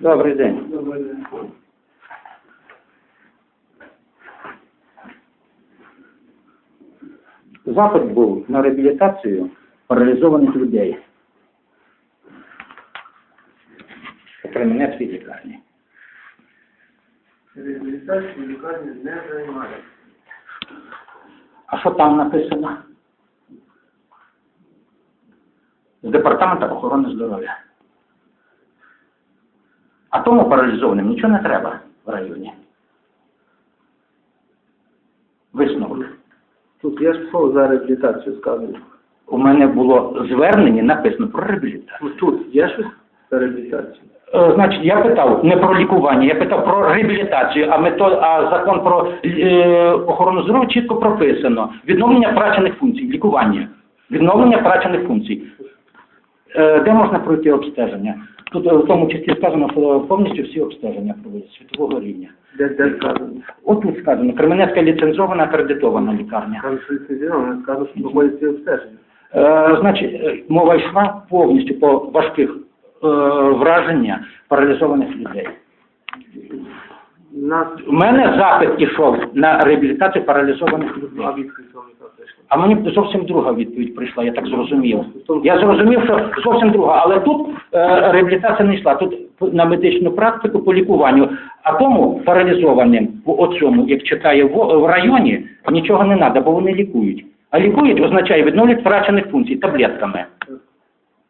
Добрий день. Запит був на реабілітацію паралізованих людей. У Кременецькій лікарні. Реабілітацію лікарні не займається. А що там написано? З департаменту охорони здоров'я. А тому паралізованим нічого не треба в районі. Висновок. Тут я ж слово за реабілітацію сказано. У мене було звернення, написано про реабілітацію. Ну, Тут є щось за реабілітацію? Е, Значить, я питав не про лікування, я питав про реабілітацію, а мето, а закон про е, охорону здоров'я чітко прописано. Відновлення втрачених функцій, лікування. Відновлення втрачених функцій. Е, де можна пройти обстеження? Тут е, в тому числі сказано, що повністю всі обстеження проводять світового рівня. Де, де сказано? Отут сказано, Кременецька ліцензована акредитована лікарня. Там що ліцензіровано, сказано, що проводять всі обстеження. Е, значить, е, мова йшла повністю по важких е, враження паралізованих людей. У нас У мене запит ішов на реабілітацію паралізованих людей. а відповідь вам яка прийшла. А мені зовсім друга відповідь прийшла, я так зрозумів. Я зрозумів, що зовсім друга, але тут е, реабілітація не йшла, тут на медичну практику по лікуванню. А тому паралізованим по оцьому, як читає в, в районі, нічого не треба, бо вони лікують. А лікують означає відновлюють втрачених функцій таблетками.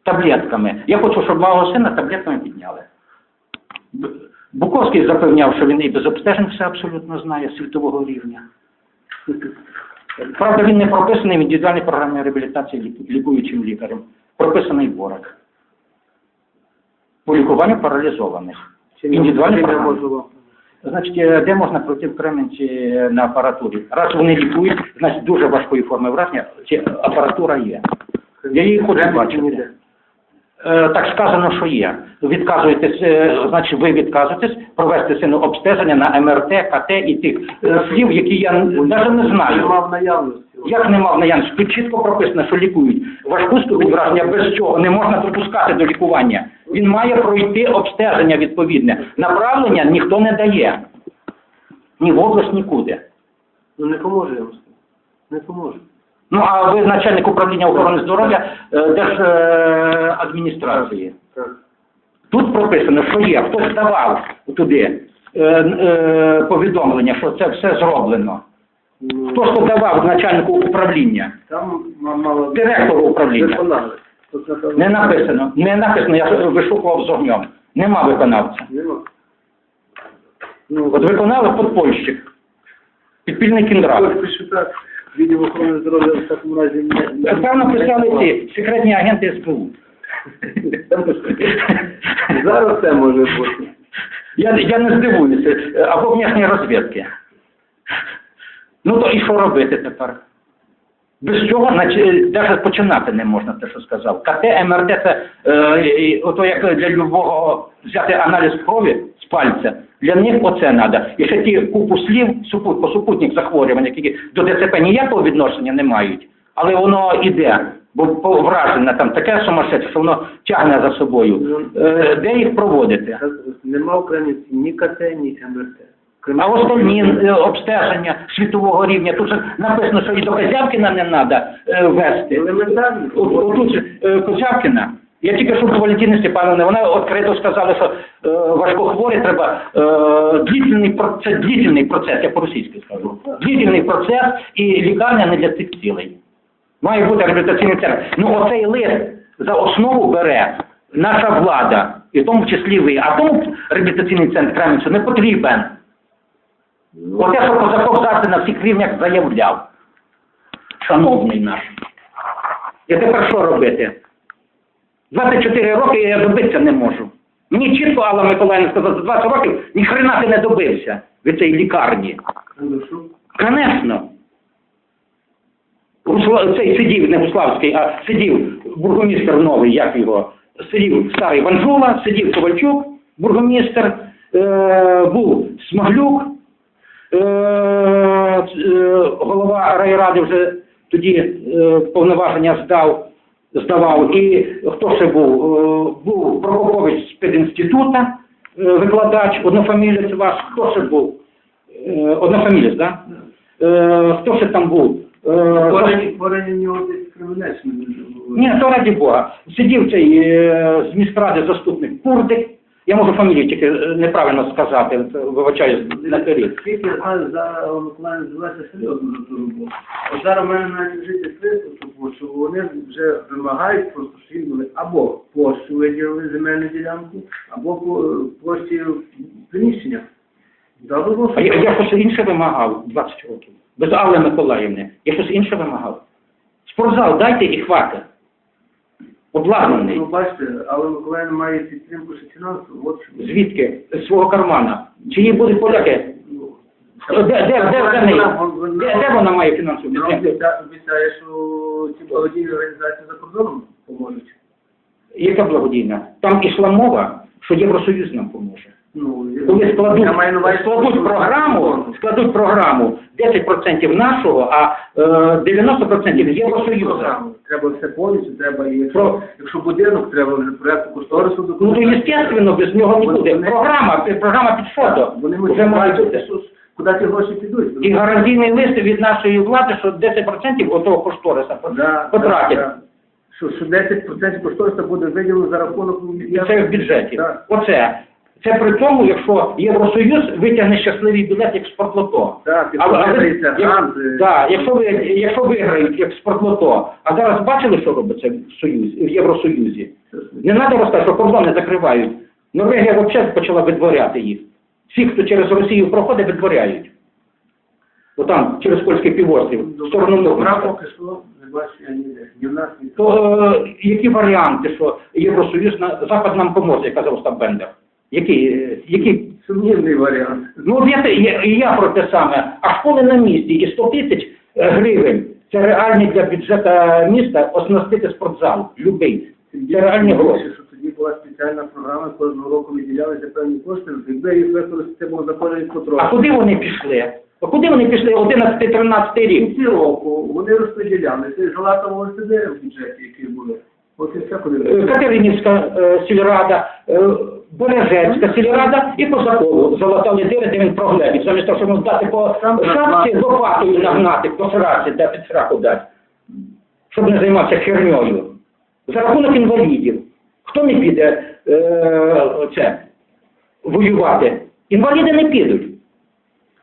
Таблетками. Я хочу, щоб мого сина таблетками підняли. Буковський запевняв, що він і без обстежень все абсолютно знає світового рівня. Правда, він не прописаний в індивідуальній програмі реабілітації лікуючим лікарем. Прописаний ворог. По лікуванню паралізованих. Індивідуальні програми. Значить, е, де можна пройти в Кременці на апаратурі? Раз вони лікують, значить дуже важкої форми враження, апаратура є. Я її хочу бачити. Е, Так сказано, що є. Відказуєтесь, е, значить, ви відказуєтесь провести сину обстеження на МРТ, КТ і тих е, слів, які я навіть не знаю. Нема в наявності. Як нема в наявності? Тут чітко прописано, що лікують. Важку ступінь враження без цього не можна допускати до лікування. Він має пройти обстеження відповідне. Направлення ніхто не дає. Ні в область, нікуди. Ну не поможе я вам. Не поможе. Ну, а ви начальник управління охорони здоров'я е, Держадміністрації. Тут прописано, що є, хтось давав туди е, е, повідомлення, що це все зроблено. Ну, Хто ж то давав начальнику управління? Там м- мало... Директору управління. Виконали. Тут напевно... Не написано, не написано, я вишукував з огнем. Нема виконавця. Нема. Ну, От виконали подпольщик, підпільний кіндрат. так, відділ охорони здоров'я в такому разі не... не- Певно, писали ці секретні агенти СБУ. Зараз це може бути. Я, я не здивуюся. Або внешні розвідки. Ну то і що робити тепер? Без цього навіть починати не можна, те, що сказав. КТ, МРТ це е, і ото як для любого взяти аналіз крові пальця. Для них оце треба. І ще ті купу слів супут, по супутник захворювань, які до ДЦП ніякого відношення не мають, але воно іде. Бо враження там таке сумасшедше, що воно тягне за собою. Е, де їх проводити? Нема в Кремінці ні КТ, ні МРТ. А остальні е, обстеження світового рівня, тут же написано, що і до Козявкіна не треба вести. Елементарно. От, отут е, Козявкіна, я тільки що до Валентини Степановни, вона відкрито сказала, що е, важкохворі треба е, длительний, про- це длительний процес, я по-російськи скажу. Длительний процес і лікарня не для цих цілей. Має бути реабілітаційний центр. Ну оцей лист за основу бере наша влада, і в тому числі ви. А тому реабілітаційний центр Кременцю не потрібен. Оте, що Козаков завжди на всіх рівнях заявляв. Шановний наш. І тепер що робити? 24 роки я добитися не можу. Мені чітко Алла Миколаївна сказала, за 20 років ні хрена ти не добився від цієї лікарні. Конечно. Цей сидів не Гуславський, а сидів бургомістр новий, як його, сидів старий Ванжула, сидів Ковальчук, бургомістр, е, був Смаглюк, е, е, голова райради вже тоді е, повноваження здав, здавав. І хто це був? Е, був Прокопович з пединститута, е, викладач, однофамілець ваш, хто це був? Е, Однофамілець, так? Да? Хто ще там був? В нього ні, то раді Бога. Сидів цей з міськради заступник Курдик. Я можу фамілію тільки е, неправильно сказати, от, вибачаюсь наперед. Скільки знаю, зараз Миколаїв звелася серйозно за ту роботу. От зараз в мене навіть жити список, що вони вже вимагають просто, що були або площу виділили земельну ділянку, або площі приміщення. А я, я щось інше вимагав 20 років. Без Алли Миколаївни. Я щось інше вимагав. Спортзал дайте і хватить. Обладнаний. Ну, бачите, але Україна має підтримку ще фінансову, от що. Звідки? З свого кармана. Чи їй будуть поляки? Ну, Де, де, де, де, неї? Вона- де, де вона має фінансову Вона підтримку? обіця- обіцяє, що ці благодійні організації за кордоном поможуть. Яка благодійна? Там ішла мова, що Євросоюз нам поможе. Ну, Коли складуть, складуть програму, складуть програму 10% нашого, а е, 90% Євросоюзу. Треба все повністю, треба і якщо, якщо будинок, треба вже проєкту кошторису Ну то естественно, без нього не буде. Програма, програма під фото. Вони Вже бути. куди ті гроші підуть. І гарантійний лист від нашої влади, що 10% отого кошториса Да, потратять. да, да. Що, що 10% кошторису буде виділено за рахунок це в бюджеті. Оце. Це при тому, якщо Євросоюз витягне щасливий білет як спортлото. Так, як- да, якщо ви якщо виграють як спортлото, а зараз бачили, що робиться в Союзі, в Євросоюзі? Не треба розказати, що кордони закривають. Норвегія взагалі почала видворяти їх. Всі, хто через Росію проходить, видворяють. Отам, через польський півострів, в сторону. Ні в нас, ні То е, які варіанти, що Євросоюз на Запад нам поможе, як казав Остап Які, е, Сумнівний варіант. Ну, от я, я, і я про те саме. А школи на місці і 100 тисяч е, гривень. Це реальні для бюджету міста оснастити спортзал. Любий. Це реальні гроші. Що тоді була спеціальна програма, кожного року виділялися певні кошти, якби їх використати було за кожен А куди вони пішли? А куди вони пішли 11-13 рік? кінці року вони розподілялися, жила там ОСД в бюджеті, які були. От і все куди. Катеринівська е, сільрада, е, Бережецька сільрада і Козакову залатали дири, де він проглядів. Замість того, щоб йому дати по шапці, лопатою нагнати, по сраці, де під сраку дати. Щоб не займатися херньою. За рахунок інвалідів. Хто не піде е, це, воювати? Інваліди не підуть.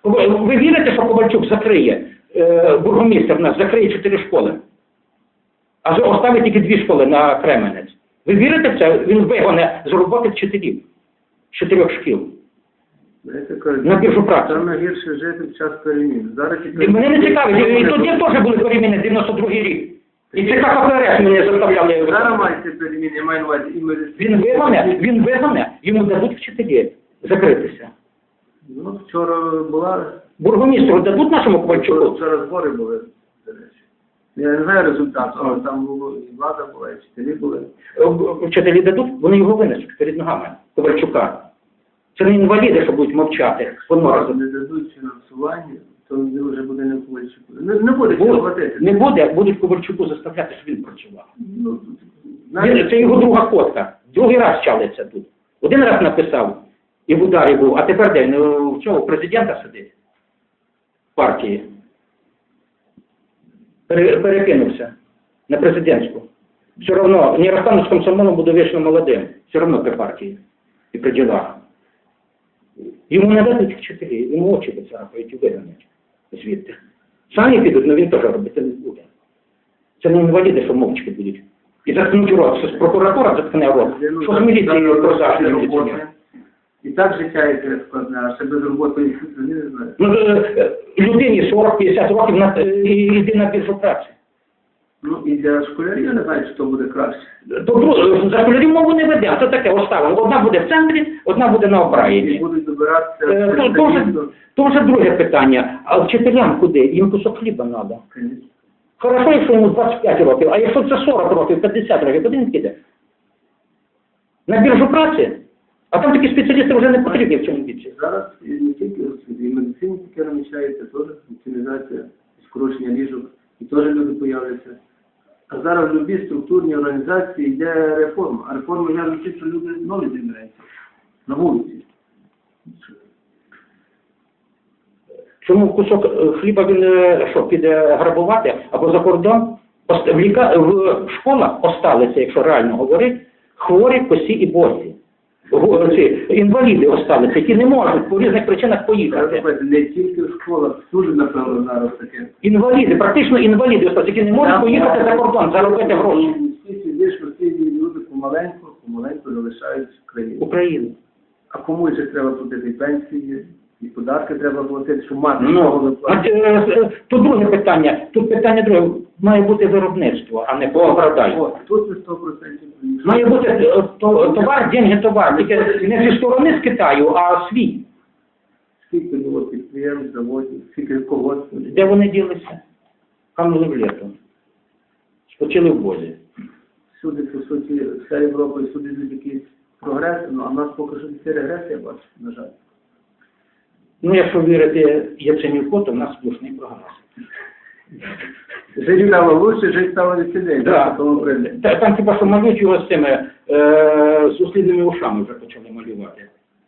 Ви, ви вірите, що Ковальчук закриє, е, бургомістр в нас закриє чотири школи? А оставить тільки дві школи на Кременець. Ви вірите в це? Він вигоне з роботи вчителів чотирьох шкіл. На біржу праці. Там найгірше жити в час перемін. Зараз І мене не цікавить, і тоді теж були переміни 92-й рік. І це КПРС мене заставляли. Зараз маєте перемін, я маю на увазі. Він вигоне, він вигоне, йому дадуть вчителі закритися. Ну, вчора була... Бургомістру дадуть нашому Ковальчуку. вчора збори були. Я не знаю результату, але там було і влада була, і вчителі були. Вчителі дадуть, вони його винесуть перед ногами Ковальчука. Це не інваліди, що будуть мовчати. Якщо не дадуть фінансування, то він вже буде не Ковальчуку. Не, не буде цього платити. не буде, будуть Ковальчуку заставляти, щоб він працював. Ну, Він, це його друга котка. Другий раз чалиться тут. Один раз написав і в ударі був, а тепер де? е, В цього президента сидить в партії. Пере, перекинувся на президентську. Все одно, не розстану з комсомолом, буду вічно молодим. Все одно при партії і при ділах. Йому не дадуть вчителі, йому очі поцарапають і вигонять звідти. Самі підуть, але він теж робити не буде. Це не інваліди, що мовчки будуть. І заткнуть рот. Що прокуратура заткне рот. Що з міліцією роботи. міліціонери? І так життя яке складне, а ще без роботи не знаю. Ну, е, е, людині 40-50 років на, е, йди на біржу праці. Ну і для школярів я не знаю, що буде краще. Добро, за школярів мову не ведемо, то таке оставимо. Одна буде в центрі, одна буде на І будуть добиратися Е, То, то, вже, то вже друге питання. А вчителям куди? Їм кусок хліба треба. Хорошо, якщо йому 25 років, а якщо це 40 років, 50 років, куди він піде? На біржу праці? А там такі спеціалісти вже не потрібні в цьому віці. Зараз і не тільки в освіті, і медицині таке намічається, теж оптимізація, скорочення ліжок, і теж люди появляться. А зараз в любі структурні організації йде реформа. А реформа я не що люди нові з'являються. на вулиці. Чому кусок е, хліба він е, що, піде грабувати або за кордон? В, в школах осталися, якщо реально говорити, хворі, косі і босі. Ці інваліди осталися, які не можуть по різних причинах поїхати. Не тільки в школах, всюди, напевно, зараз таке. Інваліди, практично інваліди осталися, які не можуть поїхати за кордон, заробити гроші. Всі ці люди помаленьку, помаленьку залишають країну. Україну. А кому ще треба платити пенсії, і податки треба платити, щоб мати Ну, а, е, е, тут друге питання. Тут питання друге. Має бути виробництво, а не поградай. Тут ви 100% приїхали. Має бути е, то- товар, деньги, товар. Тільки не зі сторони з Китаю, а свій. Скільки було підприємств, заводів, скільки колгоспів. Де вони ділися? Канули в літо. Спочили в бозі. Всюди, по суті, вся Європа, і всюди йдуть якісь прогреси, ну, а в нас поки що тільки регреси, я бачу, на жаль. Ну, якщо вірити Яценюку, то в нас сплошний прогрес. Жить стало лучше, жить стало веселее. Да. Та- Там хіба що малюють його з цими е, з услідними ушами вже почали малювати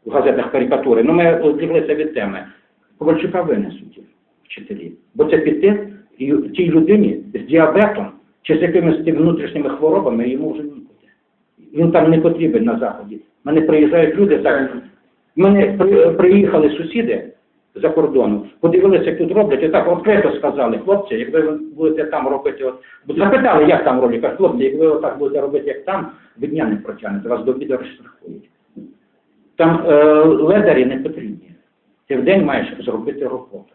в газетах карикатури. Ну, ми відвлеклися від теми. Ковальчука винесуть вчителі. Бо це піти і тій людині з діабетом чи з якимись внутрішніми хворобами йому вже нікуди. Він там не потрібен на заході. В Мене приїжджають люди, так, в мене при, приїхали сусіди за кордону, подивилися, як тут роблять, і так відкрито сказали, хлопці, як ви будете там робити, от, запитали, як там роблять, кажуть, хлопці, як ви отак будете робити, як там, ви дня не протягнете, вас до обіду розстрахують. Там е, ледарі не потрібні. Ти в день маєш зробити роботу.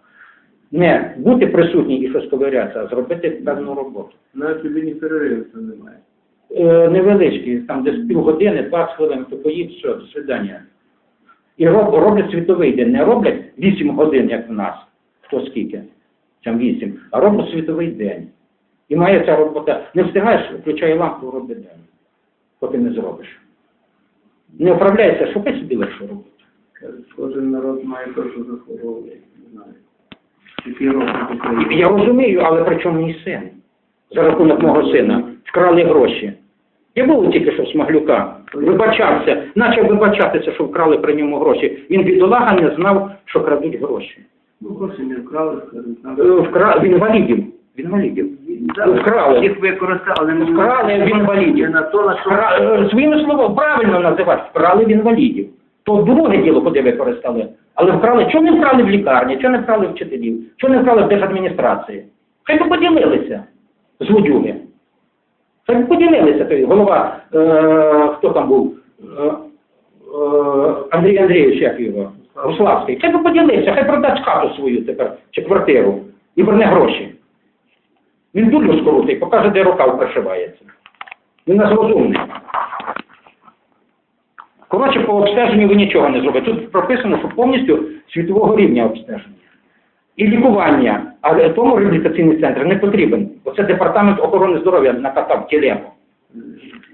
Не бути присутній і щось ковирятися, а зробити певну роботу. Навіть людині перериву це немає. Е, невеличкі, там десь півгодини, 20 хвилин, то поїдь, все, до свидання. І роб, роблять світовий день, не роблять 8 годин, як в нас, хто скільки, там 8, а роблять світовий день. І має ця робота, не встигаєш, включай лампу, роби день, поки не зробиш. Не управляється, шукай собі легшу роботу. Кожен народ має те, що захворовує. Не знаю. Я розумію, але при чому мій син? За рахунок мого сина вкрали гроші. Я був тільки що в Смаглюка, вибачався, почав вибачатися, що вкрали при ньому гроші. Він бідолага не знав, що крадуть гроші. Ну, гроші не вкрали. Е, Вкра... В інвалідів. В інвалідів. Да, вкрали. Їх використали, Вкрали в інвалідів. Вкра... е, Своїми словами, правильно називати, вкрали в інвалідів. То друге діло, куди використали. Але вкрали, чого не вкрали в лікарні, чого не вкрали вчителів, чого не вкрали в держадміністрації? Хай би поділилися злодюги. Би поділилися голова, е, хто там був, е, е, Андрій Андрійович, як його, Руславський. Хай би поділився, хай продасть хату свою тепер, чи квартиру, і верне гроші. Він дулю скрутить, покаже, де рука пришивається. Він нас розумний. Коротше, по обстеженню ви нічого не зробите. Тут прописано, що повністю світового рівня обстеження. І лікування, але тому реабілітаційний центр не потрібен. Оце департамент охорони здоров'я накатав тілему.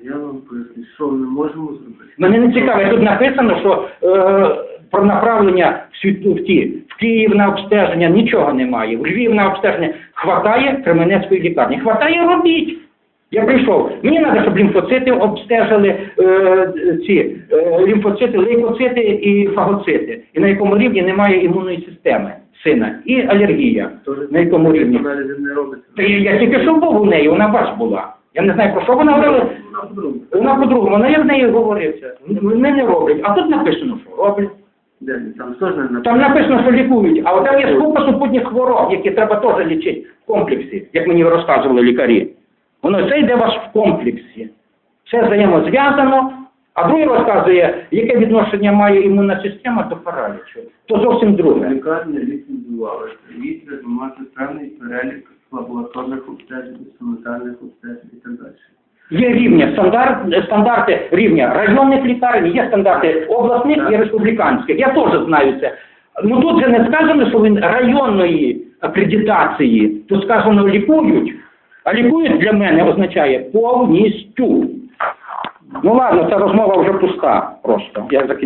Я вам поясню, що ми можемо зробити. Мене не цікавить, тут написано, що е, про направлення в, світу, в, ті, в Київ на обстеження нічого немає. В Львів на обстеження хватає Кременецької лікарні. Хватає робіть. Я прийшов. Мені треба, щоб лімфоцити обстежили е, ці е, лімфоцити, лейкоцити і фагоцити. І на якому рівні немає імунної системи сина. І алергія. Тож, На якому рівні? не робиться. Та я тільки що був у неї, вона у вас була. Я не знаю, про що вона говорила. Вона по-другому. Вона я з нею говорився. Вони не роблять. А тут написано, що роблять. Де? Там теж не написано. Там написано, що лікують, а от там є купа супутніх хвороб, які треба теж лічити в комплексі, як мені розказували лікарі. Воно це йде у вас в комплексі. Все взаємозв'язано, а другий розказує, яке відношення має імунна система до паралічу. То зовсім друге. Лікарня ліцензувалася. Їй треба мати певний перелік лабораторних обстежень, інструментальних обстежень і так далі. Є рівня, стандарт, стандарти рівня районних лікарень, є стандарти обласних і республіканських. Я теж знаю це. Ну тут же не сказано, що він районної акредитації, тут сказано лікують, а лікують для мене означає повністю. Ну ладно, ця розмова вже пуста просто. Я закінчу.